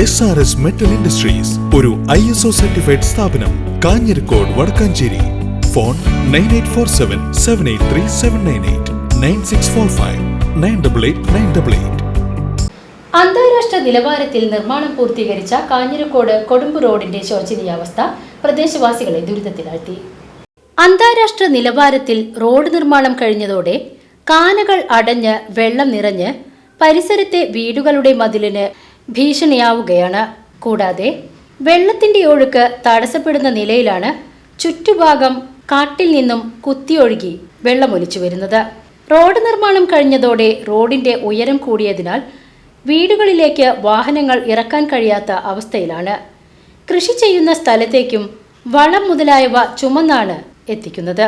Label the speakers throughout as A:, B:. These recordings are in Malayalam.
A: S R S metal industries ഒരു ഐ എസ് ഒ സർട്ടിഫൈഡ് സ്ഥാപനം Kanhirakode Vadakkanchery. Phone nine eight four seven seven eight three seven nine eight nine six four five nine double eight nine double eight
B: അന്താരാഷ്ട്ര നിലവാരത്തിൽ നിർമ്മാണം പൂർത്തീകരിച്ച കാഞ്ഞിരക്കോട് കൊടുമ്പ് റോഡിന്റെ ശോചനീയാവസ്ഥ പ്രദേശവാസികളെ ദുരിതത്തിലാഴ്ത്തി. അന്താരാഷ്ട്ര നിലവാരത്തിൽ റോഡ് നിർമ്മാണം കഴിഞ്ഞതോടെ കാനകൾ അടഞ്ഞ് വെള്ളം നിറഞ്ഞ് പരിസരത്തെ വീടുകളുടെ മതിലിന് ഭീഷണിയാവുകയാണ്. കൂടാതെ വെള്ളത്തിന്റെ ഒഴുക്ക് തടസ്സപ്പെടുന്ന നിലയിലാണ് ചുറ്റുഭാഗം കാട്ടിൽ നിന്നും കുത്തിയൊഴുകി വെള്ളമൊലിച്ചു വരുന്നത്. റോഡ് നിർമ്മാണം കഴിഞ്ഞതോടെ റോഡിന്റെ ഉയരം കൂടിയതിനാൽ വീടുകളിലേക്ക് വാഹനങ്ങൾ ഇറക്കാൻ കഴിയാത്ത അവസ്ഥയിലാണ്. കൃഷി ചെയ്യുന്ന സ്ഥലത്തേക്കും വളം മുതലായവ ചുമന്നാണ് എത്തിക്കുന്നത്.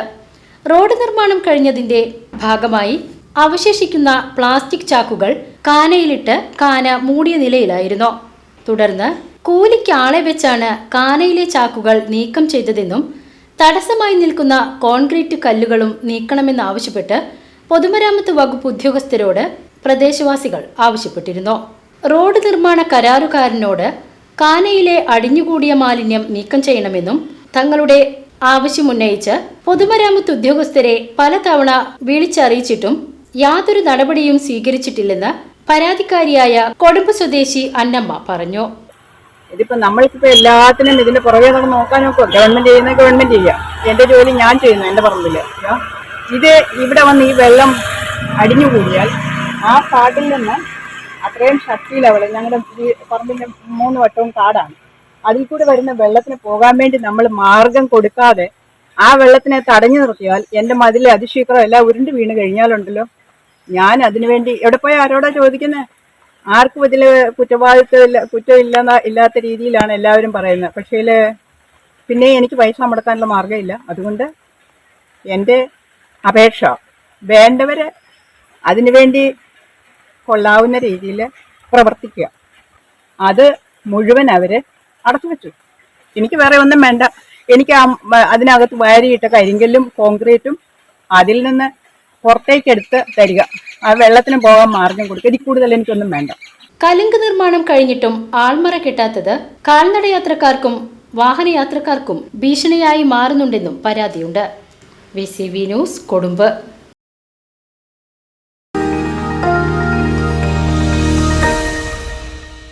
B: റോഡ് നിർമ്മാണം കഴിഞ്ഞതിന്റെ ഭാഗമായി അവശേഷിക്കുന്ന പ്ലാസ്റ്റിക് ചാക്കുകൾ കാനയിലിട്ട് കാന മൂടിയ നിലയിലായിരുന്നു. തുടർന്ന് കൂലിക്ക് ആളെ വെച്ചാണ് കാനയിലെ ചാക്കുകൾ നീക്കം ചെയ്തതെന്നും തടസ്സമായി നിൽക്കുന്ന കോൺക്രീറ്റ് കല്ലുകളും നീക്കണമെന്നാവശ്യപ്പെട്ട് പൊതുമരാമത്ത് വകുപ്പ് ഉദ്യോഗസ്ഥരോട് പ്രദേശവാസികൾ ആവശ്യപ്പെട്ടിരുന്നു. റോഡ് നിർമ്മാണ കരാറുകാരനോട് കാനയിലെ അടിഞ്ഞുകൂടിയ മാലിന്യം നീക്കം ചെയ്യണമെന്നും തങ്ങളുടെ ആവശ്യമുന്നയിച്ച് പൊതുമരാമത്ത് ഉദ്യോഗസ്ഥരെ പലതവണ വിളിച്ചറിയിച്ചിട്ടും യാതൊരു നടപടിയും സ്വീകരിച്ചിട്ടില്ലെന്ന് പരാതിക്കാരിയായ കൊടുമ്പ് സ്വദേശി അന്നമ്മ പറഞ്ഞു.
C: ഇതിപ്പോ നമ്മൾക്കിപ്പോ എല്ലാത്തിനും ഇതിന്റെ പുറകെ നമുക്ക് നോക്കാൻ നോക്കുക ഗവൺമെന്റ് ചെയ്യുന്ന ഗവൺമെന്റ് ചെയ്യുക എന്റെ ജോലി ഞാൻ ചെയ്യുന്നു എന്റെ പറമ്പിൽ. ആ, ഇത് ഇവിടെ വന്ന് ഈ വെള്ളം അടിഞ്ഞു കൂടിയാൽ ആ കാട്ടിൽ നിന്ന് അത്രയും ശക്തി ലെവൽ ഞങ്ങളുടെ പറമ്പിന്റെ മൂന്ന് വട്ടവും കാടാണ്. അതിൽ കൂടി വരുന്ന വെള്ളത്തിന് പോകാൻ വേണ്ടി നമ്മൾ മാർഗം കൊടുക്കാതെ ആ വെള്ളത്തിനെ തടഞ്ഞു നിർത്തിയാൽ എന്റെ മതിലെ അതിശീഘ്രം എല്ലാം ഉരുണ്ട് വീണ് കഴിഞ്ഞാലുണ്ടല്ലോ. ഞാൻ അതിനുവേണ്ടി എവിടെ പോയി ആരോടാ ചോദിക്കുന്നത് ആർക്കും ഇതിൽ കുറ്റവാളിത്തമില്ല കുറ്റമില്ല ഇല്ലാത്ത രീതിയിലാണ് എല്ലാവരും പറയുന്നത്. പക്ഷേ പിന്നെ എനിക്ക് പൈസ മുടക്കാനുള്ള മാർഗമില്ല. അതുകൊണ്ട് എന്റെ അപേക്ഷ വേണ്ടവരെ അതിനുവേണ്ടി കൊള്ളാവുന്ന രീതിയിൽ പ്രവർത്തിക്കുക. അത് മുഴുവൻ അവർ അടച്ചു വെച്ചു. എനിക്ക് വേറെ ഒന്നും വേണ്ട. എനിക്ക് അതിനകത്ത് വാരിയിട്ട കരിങ്കല്ലും കോൺക്രീറ്റും അതിൽ നിന്ന് പുറത്തേക്കെടുത്ത് തരിക. ആ വെള്ളത്തിന് പോകാൻ മാർഗം കൊടുക്കുക. ഇതിൽ കൂടുതൽ എനിക്കൊന്നും വേണ്ട.
B: കലുങ്ക് നിർമ്മാണം കഴിഞ്ഞിട്ടും ആൾമറ കിട്ടാത്തത് കാൽനടയാത്രക്കാർക്കും വാഹനയാത്രക്കാർക്കും ഭീഷണിയായി മാറുന്നുണ്ടെന്നും പരാതിയുണ്ട്. V C V news Kodumbu.